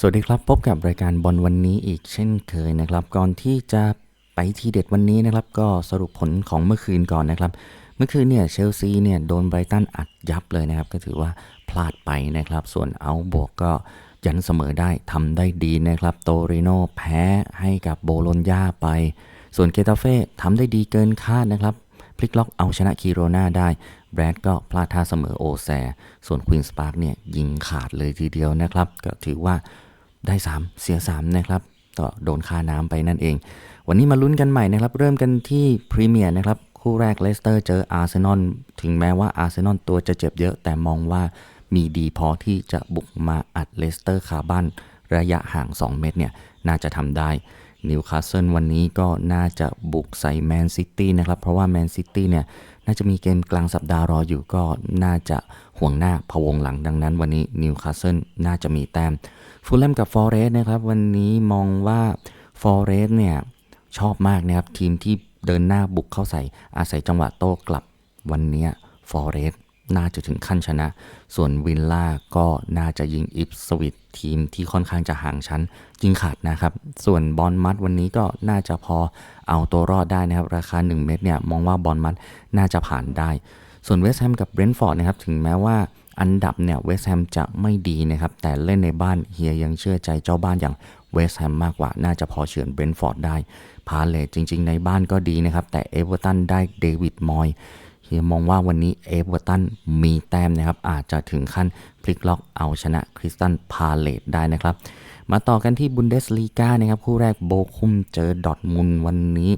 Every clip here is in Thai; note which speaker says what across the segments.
Speaker 1: สวัสดีครับ พบกับรายการบอลวันนี้อีกเช่นเคยนะครับ ก่อนที่จะไปทีเด็ดวันนี้นะครับ ก็สรุปผลของเมื่อคืนก่อนนะครับ เมื่อคืนเนี่ยเชลซีเนี่ยโดนไบรตันอัดยับเลยนะครับ ก็ถือว่าพลาดไปนะครับ ส่วนเอาบวกก็ยันเสมอได้ทำได้ดีนะครับ โตริโนแพ้ให้กับโบโลญญาไป ส่วนเกตาเฟ่ทำได้ดีเกินคาดนะครับพลิกล็อกเอาชนะคีโรนาได้ แบรดก็พลาดท่าเสมอโอแซ ส่วนควีนสปาร์กเนี่ยยิงขาดเลยทีเดียวนะครับ ก็ถือว่า ได้ 3 เสีย 3 นะครับก็โดนค่าน้ำไปนั่นเอง วันนี้มาลุ้นกันใหม่นะครับ เริ่มกันที่พรีเมียร์นะครับ คู่แรกเลสเตอร์เจออาร์เซนอลถึงแม้ว่าอาร์เซนอลตัวจะเจ็บเยอะ แต่มองว่ามีดีพอที่จะบุกมาอัดเลสเตอร์คาบ้านระยะห่าง 2 เมตรเนี่ย น่าจะทำได้นิวคาสเซิลวันนี้ก็น่าจะบุกใส่แมนซิตี้นะครับ เพราะว่าแมนซิตี้เนี่ย น่าจะมีเกมกลางสัปดาห์รออยู่ก็น่าจะห่วงหน้าพะวงหลังดังนั้น วันนี้นิวคาสเซิลน่าจะมีแต้ม ฟูลแลมกับฟอร์เรสนะครับ วันนี้มองว่าฟอร์เรสเนี่ย ชอบมากนะครับ ทีมที่เดินหน้าบุกเข้าใส่อาศัยจังหวะโต้กลับวันนี้ฟอร์เรสน่าจะถึงขั้นชนะ ส่วนวิลล่าก็น่าจะยิงอิฟสวิตทีมที่ค่อนข้างจะห่างชั้นยิงขาดนะครับ ส่วนบอลมัดวันนี้ก็น่าจะพอเอาตัวรอดได้นะครับ ราคา 1 เม็ดเนี่ย มองว่าบอลมัดน่าจะผ่านได้ ส่วนเวสต์แฮมกับเบรนท์ฟอร์ดนะครับ ถึงแม้ว่า อันดับเนี่ยเวสต์แฮมจะไม่ดีนะครับ แต่เล่นในบ้านเฮียยังเชื่อใจเจ้าบ้านอย่างเวสต์แฮมมากกว่า น่าจะพอเฉือนเบรนท์ฟอร์ดได้ พาเลทจริง ๆ ในบ้านก็ดีนะครับ แต่เอเวอร์ตันได้เดวิดมอยเฮียมองว่าวันนี้เอเวอร์ตันมีแต้มนะครับ อาจจะถึงขั้นพลิกล็อกเอาชนะคริสตันพาเลตได้นะครับ มาต่อกันที่บุนเดสลีกานะครับ คู่แรกโบคุมเจอดอทมุนวันนี้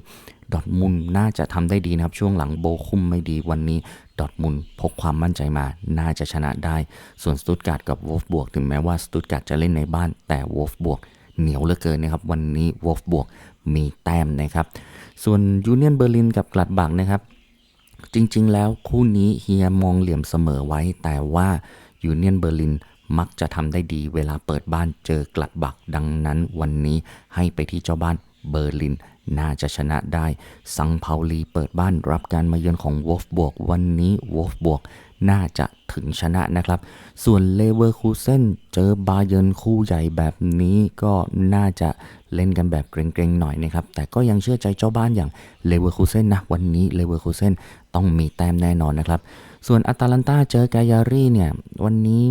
Speaker 1: ดอทมุนน่าจะทำได้ดีนะครับ ช่วงหลังโบคุมไม่ดีวันนี้ดอทมุนพกความมั่นใจมา น่าจะชนะได้ ส่วนสตุตการ์ดกับวอฟบวกถึงแม้ว่าสตุตการ์ดจะเล่นในบ้านแต่วอฟบวกเหนียวเหลือเกินนะครับ วันนี้วอฟบวกมีแต้มนะครับ ส่วนยูเนียนเบอร์ลินกับกลัดบักนะครับ จริงๆ แล้วคู่นี้เฮียมองเหลี่ยมเสมอไว้ แต่ว่ายูเนียนเบอร์ลินมักจะทำได้ดีเวลาเปิดบ้านเจอกลัดบักดังนั้นวันนี้ให้ไปที่เจ้าบ้านเบอร์ลิน น่าจะชนะได้ซังเผาลีเปิดบ้านรับการมาเยือนของวอลฟบวกวันนี้วอลฟบวกน่าจะถึงชนะนะครับ ส่วนเลเวอร์คูเซนเจอบาเยนคู่ใหญ่แบบนี้ก็น่าจะเล่นกันแบบเกรงๆหน่อยนะครับ แต่ก็ยังเชื่อใจเจ้าบ้านอย่างเลเวอร์คูเซนนะ วันนี้เลเวอร์คูเซนต้องมีแต้มแน่นอนนะครับ ส่วนอัตาลันตาเจอกายารีเนี่ย วันนี้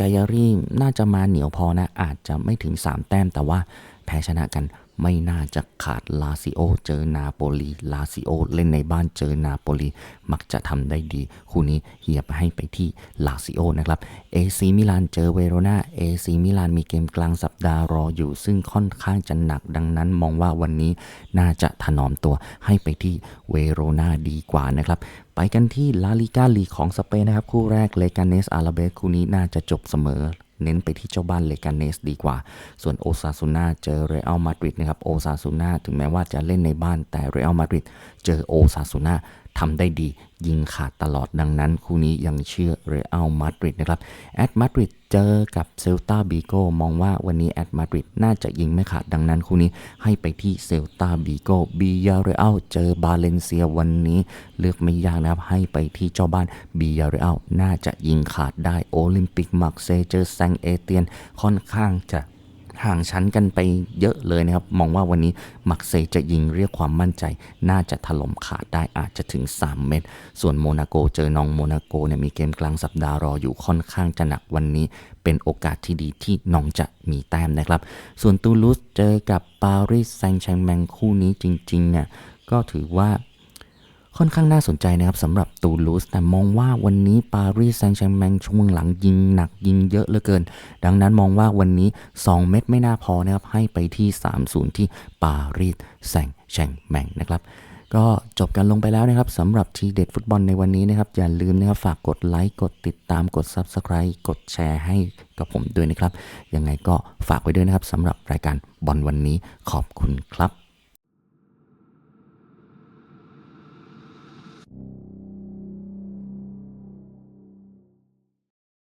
Speaker 1: กายารีน่าจะมาเหนียวพอนะ อาจจะไม่ถึง 3 แต้มแต่ว่าแพ้ชนะกัน ไม่น่าจะขาดลาซิโอเจอนาโปลีลาซิโอเล่นในบ้านเจอนาโปลีมักจะทำได้ดี คู่นี้เฮียบให้ไปที่ลาซิโอนะครับเอซีมิลานเจอเวโรนาเอซีมิลานมีเกมกลางสัปดาห์รออยู่ ซึ่งค่อนข้างจะหนักดังนั้นมองว่าวันนี้น่าจะถนอมตัวให้ไปที่เวโรนาดีกว่านะครับไปกันที่ลาลิกาลีของสเปนนะครับ คู่แรกเลกาเนสอาราเบสคู่นี้น่าจะจบเสมอ เน้นไปที่เจ้าบ้านเลกาเนสดีกว่า ส่วนโอซาซูนาเจอเรอัลมาดริดนะครับโอซาซูนาถึงแม้ว่าจะเล่นในบ้านแต่เรอัลมาดริดเจอโอซาซูนา ทำได้ดี ยิงขาดตลอดดังนั้น คู่นี้ยังเชื่อเรอัลมาดริดนะครับแอตมาดริดเจอกับเซลตาบีโกมองว่าวันนี้แอตมาดริดน่าจะยิงไม่ขาดดังนั้น คู่นี้ให้ไปที่เซลตาบีโกบียาเรอัลเจอบาเลนเซียวันนี้ เลือกไม่ยากนะครับ ให้ไปที่เจ้าบ้านบียาเรอัลน่าจะยิงขาดได้โอลิมปิกมักเซเจอแซงเอเตียนค่อนข้างจะ ห่างชั้นกันไปเยอะเลยนะครับ มองว่าวันนี้มักเซจะยิงเรียกความมั่นใจ น่าจะถล่มขาดได้อาจจะถึง 3 เม็ดส่วนโมนาโกเจอนองโมนาโกเนี่ยมีเกมกลางสัปดาห์รออยู่ค่อนข้างจะหนักวันนี้เป็นโอกาสที่ดีที่น้องจะมีแต้มนะครับ ส่วนตูลูสเจอกับปารีสแซงต์แชงแมงคู่นี้จริงๆเนี่ยก็ถือว่า ค่อนข้างน่าสนใจนะครับสำหรับตูลูสแต่มองว่าวันนี้ปารีสแซงต์แชงแมงช่วงหลังยิงหนักยิงเยอะเหลือเกิน ดังนั้นมองว่าวันนี้ 2 เม็ดไม่น่าพอนะครับ ให้ไปที่ 3-0 ที่ปารีสแซงต์แชงแมงนะครับก็จบกันลงไปแล้วนะครับสำหรับทีเด็ดฟุตบอลในวันนี้นะครับ อย่าลืมนะครับฝากกดไลค์กดติดตามกด Subscribe กดแชร์ให้กับผมด้วยนะครับ ยังไงก็ฝากไว้ด้วยนะครับสำหรับรายการบอลวันนี้ขอบคุณครับ